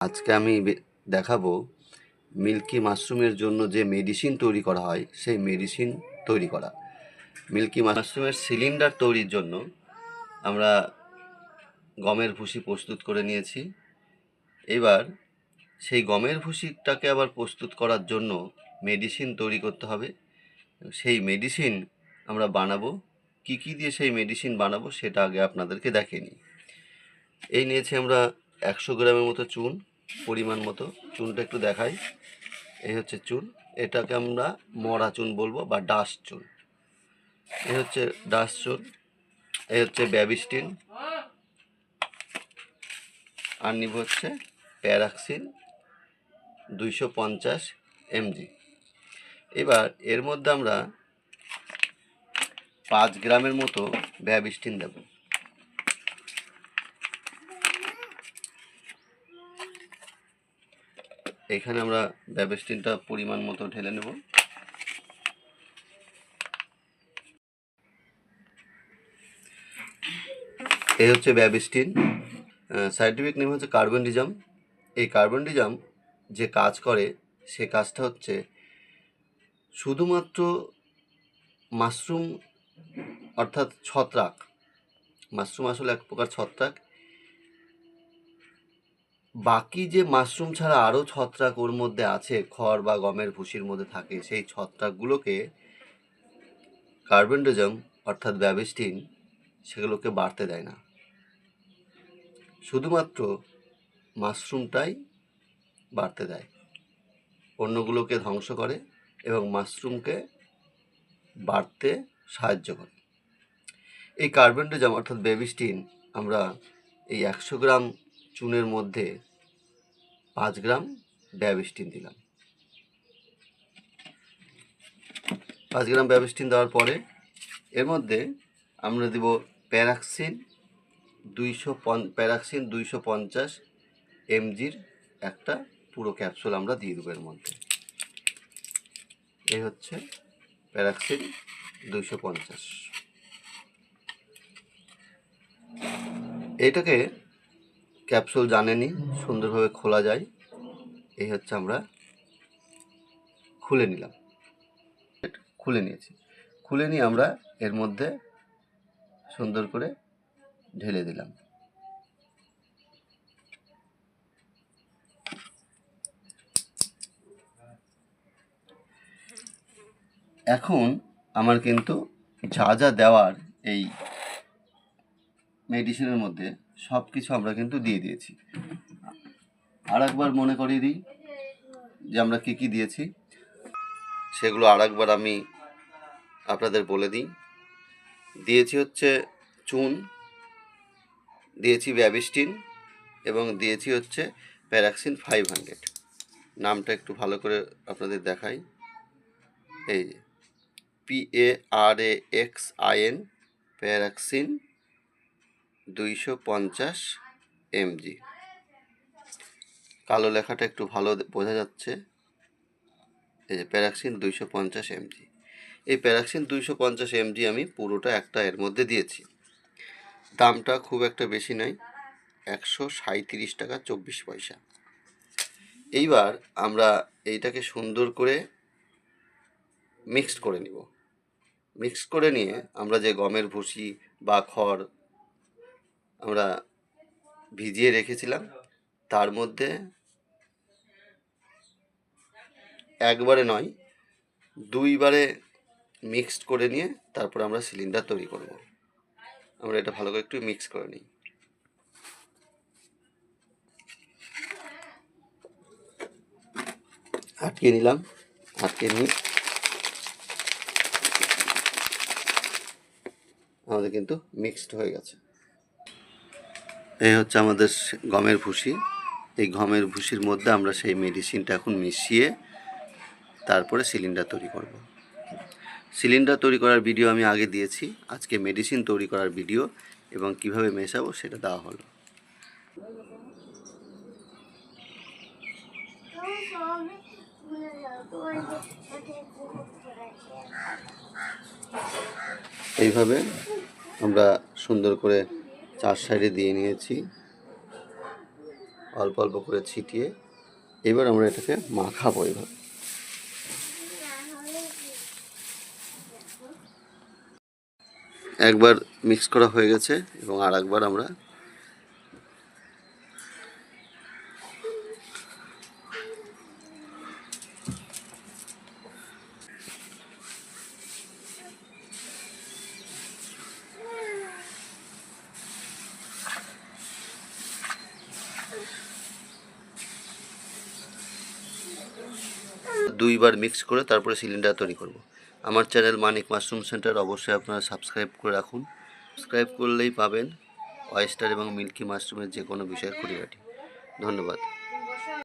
আজকে আমি দেখাবো মিল্কি মাশরুমের জন্য যে মেডিসিন তৈরি করা হয়, সেই মেডিসিন তৈরি করা। মিল্কি মাশরুমের সিলিন্ডার তৈরির জন্য আমরা গমের ভুসি প্রস্তুত করে নিয়েছি। এবার সেই গমের ভুসিটাকে আবার প্রস্তুত করার জন্য মেডিসিন তৈরি করতে হবে। সেই মেডিসিন আমরা বানাবো। কি কি দিয়ে সেই মেডিসিন বানাবো সেটা আগে আপনাদেরকে দেখেনি এই নিয়েছি আমরা একশো গ্রামের মতো চুন। পরিমাণ মতো। চুনটা একটু দেখাই। এই হচ্ছে চুন। এটাকে আমরা মরা চুন বলব বা ডাস্ট চুন। এই হচ্ছে ডাস্ট চুন। এই হচ্ছে ব্যাবিস্টিন। আর নিব হচ্ছে প্যারাক্সিন দুইশো পঞ্চাশ এমজি। এবার এর মধ্যে আমরা পাঁচ গ্রামের মতো ব্যাবিস্টিন দেবো। এখানে আমরা ব্যাবেস্টিনটা পরিমাণ মতো ঢেলে নেব। এই হচ্ছে ব্যাবিস্টিন। সাইন্টিফিক নেম হচ্ছে কার্বনডিজাম। এই কার্বনডিজাম যে কাজ করে, সে কাজটা হচ্ছে শুধুমাত্র মাশরুম অর্থাৎ ছত্রাক। মাশরুম আসলে এক প্রকার ছত্রাক। বাকি যে মাশরুম ছাড়া আরও ছত্রাক ওর মধ্যে আছে, খড় বা গমের ভুসির মধ্যে থাকে, সেই ছত্রাকগুলোকে কার্বনডোজম অর্থাৎ ব্যাবিস্টিন সেগুলোকে বাড়তে দেয় না। শুধুমাত্র মাশরুমটাই বাড়তে দেয়। অন্যগুলোকে ধ্বংস করে এবং মাশরুমকে বাড়তে সাহায্য করে। এই কার্বনডোজম অর্থাৎ বেবিস্টিন আমরা এই একশো গ্রাম চুনের মধ্যে পাঁচ গ্রাম ব্যাবিস্টিন দিলাম। পাঁচ গ্রাম ব্যাবিস্টিন দেওয়ার পরে এর মধ্যে আমরা দেব প্যারাক্সিন দুইশো প্যারাক্সিন দুইশো পঞ্চাশ এমজির একটা পুরো ক্যাপসুল আমরা দিয়ে দেবো এর মধ্যে। এই হচ্ছে প্যারাক্সিন দুইশো পঞ্চাশ। এইটাকে ক্যাপসুল জানেনি, সুন্দরভাবে খোলা যায়। এই হচ্ছে আমরা খুলে নিলাম। খুলে নিয়েছি। খুলে নিয়ে আমরা এর মধ্যে সুন্দর করে ঢেলে দিলাম। এখন আমার কিন্তু যা যা দেওয়ার এই মেডিসিনের মধ্যে সব কিছু আমরা কিন্তু দিয়ে দিয়েছি। আর একবার মনে করিয়ে দিই যে আমরা কী কী দিয়েছি। সেগুলো আর একবার আমি আপনাদের বলে দিই। দিয়েছি হচ্ছে চুন, দিয়েছি ব্যাবিস্টিন এবং দিয়েছি হচ্ছে প্যারাক্সিন ফাইভ হান্ড্রেড নামটা একটু ভালো করে আপনাদের দেখাই। এই যে P A R A X I N Paraxin দুইশো পঞ্চাশ এমজি। কালো লেখাটা একটু ভালো বোঝা যাচ্ছে। এই যে প্যারাক্সিন দুইশো পঞ্চাশ এমজি। এই প্যারাক্সিন দুইশো পঞ্চাশ এমজি আমি পুরোটা একটা এর মধ্যে দিয়েছি। দামটা খুব একটা বেশি নয়, একশো সাঁইত্রিশ টাকা চব্বিশ পয়সা। এইবার আমরা এইটাকে সুন্দর করে মিক্সড করে নিব। মিক্স করে নিয়ে আমরা যে গমের ভুসি বা খড় আমরা ভিজিয়ে রেখেছিলাম। তার মধ্যে একবারে নয়, দুইবারে মিক্সড করে নিয়ে তারপর আমরা সিলিন্ডার তৈরি করব। আমরা এটা ভালো করে একটু মিক্স করে নিই। আটকে নিলাম, আটকে নিয়ে আমাদের কিন্তু মিক্সড হয়ে গেছে। এই হচ্ছে আমাদের গমের ভুসি। এই গমের ভুসির মধ্যে আমরা সেই মেডিসিনটা এখন মিশিয়ে তারপরে সিলিন্ডার তৈরি করব। সিলিন্ডার তৈরি করার ভিডিও আমি আগে দিয়েছি। আজকে মেডিসিন তৈরি করার ভিডিও এবং কীভাবে মেশাবো সেটা দেওয়া হলো। এইভাবে আমরা সুন্দর করে চার সাইডে দিয়ে নিয়েছি। অল্প অল্প করে ছিটিয়ে। এবার আমরা এটাকে মাখাবো এভাবে। একবার মিক্স করা হয়ে গেছে এবং আর একবার আমরা দুইবার মিক্স করে তারপরে সিলিন্ডার তৈরি করব। আমার চ্যানেল মানিক মাশরুম সেন্টার অবশ্যই আপনারা সাবস্ক্রাইব করে রাখুন। সাবস্ক্রাইব করলেই পাবেন অয়েস্টার এবং মিল্কি মাশরুমের যে কোনো বিষয়ের খুঁটিনাটি। ধন্যবাদ।